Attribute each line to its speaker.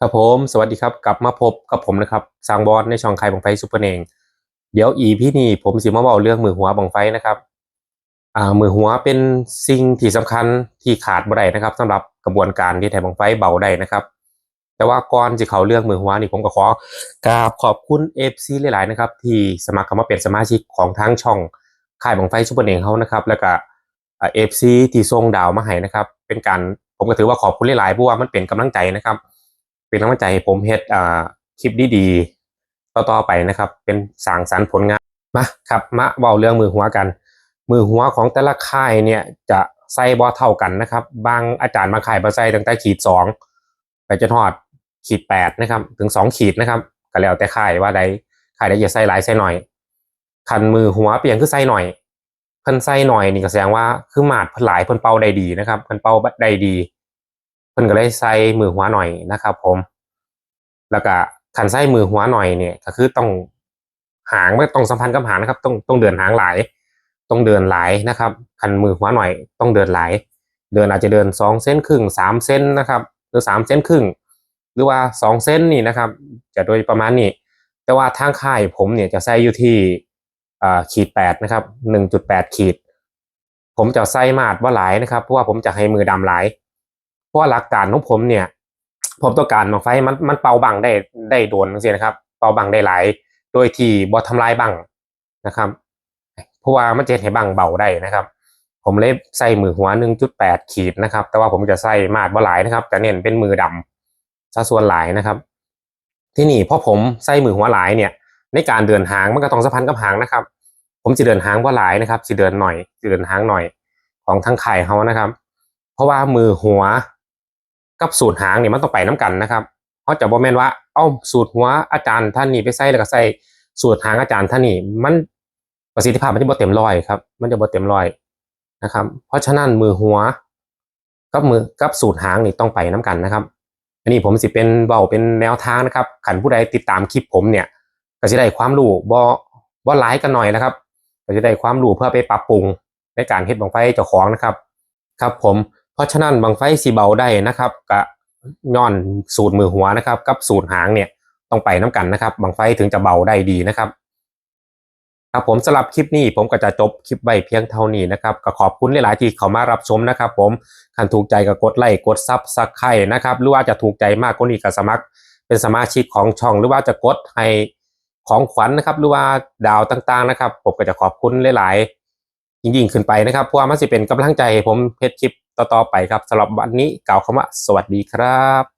Speaker 1: ครับผมสวัสดีครับกลับมาพบกับผมนะครับสางบอสในช่องใครบังไฟซุปเปอร์เองเดี๋ยวอีพี่นี่ผมสิมาเบาเรื่องมือหัวบังไฟนะครับอ่ามือหัวเป็นสิ่งที่สำคัญที่ขาดบ่ได้นะครับสำหรับกระบวนการที่ไทยบังไฟเบาได้นะครับ แต่ว่าก่อนจะเข้าเรื่องมือหัวนี่ผมก็ขอกราบขอบคุณเอฟซีหลาย ๆ นะครับ ที่สมัครเข้ามาเป็นสมาชิกของทางช่องค่ายบังไฟซุปเปอร์เองเขานะครับ แล้วก็เอฟซีที่ส่งดาวมาให้นะครับ เป็นการผมก็ถือว่าขอบคุณหลายๆเพราะว่ามันเป็นกำลังใจนะครับ เป็นกำลังใจให้ผมเฮ็ดอ่าคลิปดีๆต่อๆไปนะครับ เป็นสางสรรค์ผลงานมาครับมาเว้าเรื่องมือหัวกัน มือหัวของแต่ละค่ายเนี่ยจะใส่บ่เท่ากันนะครับ บางอาจารย์บางค่ายบ่ใส่ตั้งแต่ขีดสองไปจนฮอดขีดแปดนะครับ ถึงสองขีดนะครับก็แล้วแต่ค่ายว่าใดค่ายใดจะใส่หลายใส่หน่อยคันมือหัวเปลี่ยนคือใส่หน่อยเพิ่นใส่หน่อยนี่ก็แสดงว่าคือหมาดเพิ่นหลายเพิ่นเป่าได้ดีนะครับเพิ่นเป่าได้ดี เพิ่นก็เลยใส่มือหัวหน่อยนะครับ ผม แล้วก็ขันไส้มือหัวหน่อยเนี่ย ก็คือต้องหางไม่ต้องสัมพันธ์กับหางนะครับ ต้องต้องเดินหางหลาย ต้องเดินหลายนะครับขันมือหัวหน่อย ต้องเดินหลาย เดินอาจจะเดินสองเส้นครึ่งสามเส้นนะครับ หรือสามเส้นครึ่ง หรือว่าสองเส้นนี่นะครับ จะโดยประมาณนี้ แต่ว่าทางค่ายผมเนี่ยจะใส่อยู่ที่ขีดแปดนะครับหนึ่งจุดแปดขีด ผมจะใส่มาดว่าหลายนะครับ เพราะว่าผมจะให้มือดำหลาย ราะว่าหลักการของผมเนี่ย ผมต้องการบังไฟมันมันเป่าบังได้ได้โดนจังซี่นะครับ เป่าบังได้หลาย โดยที่บ่ทำลายบังนะครับ เพราะว่ามันจะเฮ็ดให้บังเบาได้นะครับ ผมเลยใส่มือหัว 1.8 ขีดนะครับ แต่ว่าผมจะใส่มาดบ่หลายนะครับจะเน้นเป็นมือดำซะส่วนหลายนะครับ ที่นี่พอผมใส่มือหัวหลายเนี่ย ในการเดินหางมันก็ต้องสัมพันธ์กับหางนะครับ ผมจะเดินหางบ่หลายนะครับสิเดินหน่อยสิเดินหางหน่อยของทั้งไข่เขานะครับ เพราะว่ามือหัว กับสูตรหางเนี่ยมันต้องไปน้กันนะครับเพราะจะบอกแม่นว่าเอ้าสูตรหัวอาจารย์ท่านนี้ไปใส่แล้วก็ใส่สูตรหางอาจารย์ท่านนี้มันประสิทธิภาพมันจะบ่เต็มร้อยครับ มันจะบ่เต็มร้อยนะครับ เพราะฉะนั้นมือหัวกับมือกับสูตรหางนี่ต้องไปน้กันนะครับ อันนี้ผมสิเป็นเบาเป็นแนวทางนะครับขันผู้ใดติดตามคลิปผมเนี่ยก็จะได้ความรู้บ่บ่หลายกันหน่อยนะครับก็จะได้ความรู้เพื่อไปปรับปรุงในการเฮ็ดบังไฟเจ้าของนะครับ ครับผม เพราะฉะนั้นบังไฟสีเบาได้นะครับกะย้อนสูตรมือหัวนะครับ กับสูตรหางเนี่ยต้องไปน้กันนะครับบังไฟถึงจะเบาได้ดีนะครับครับผมสำหรับคลิปนี้ผมก็จะจบคลิปไว้เพียงเท่านี้นะครับก็ขอบคุณหลายๆที่เข้ามารับชมนะครับ ผมคันถูกใจก็กดไลค์กดซับสไครต์นะครับหรือว่าจะถูกใจมากก็นี่ก็สมัคร เป็นสมาชิกของช่อง หรือว่าจะกดให้ของขวัญนะครับ หรือว่าดาวต่างๆนะครับ ผมก็จะขอบคุณหลายๆยิ่งๆขึ้นไปนะครับเพราะว่ามันสิเป็นกำลังใจให้ผมเพจคลิป ต่อๆไปครับสำหรับวันนี้กล่าวคำว่าสวัสดีครับ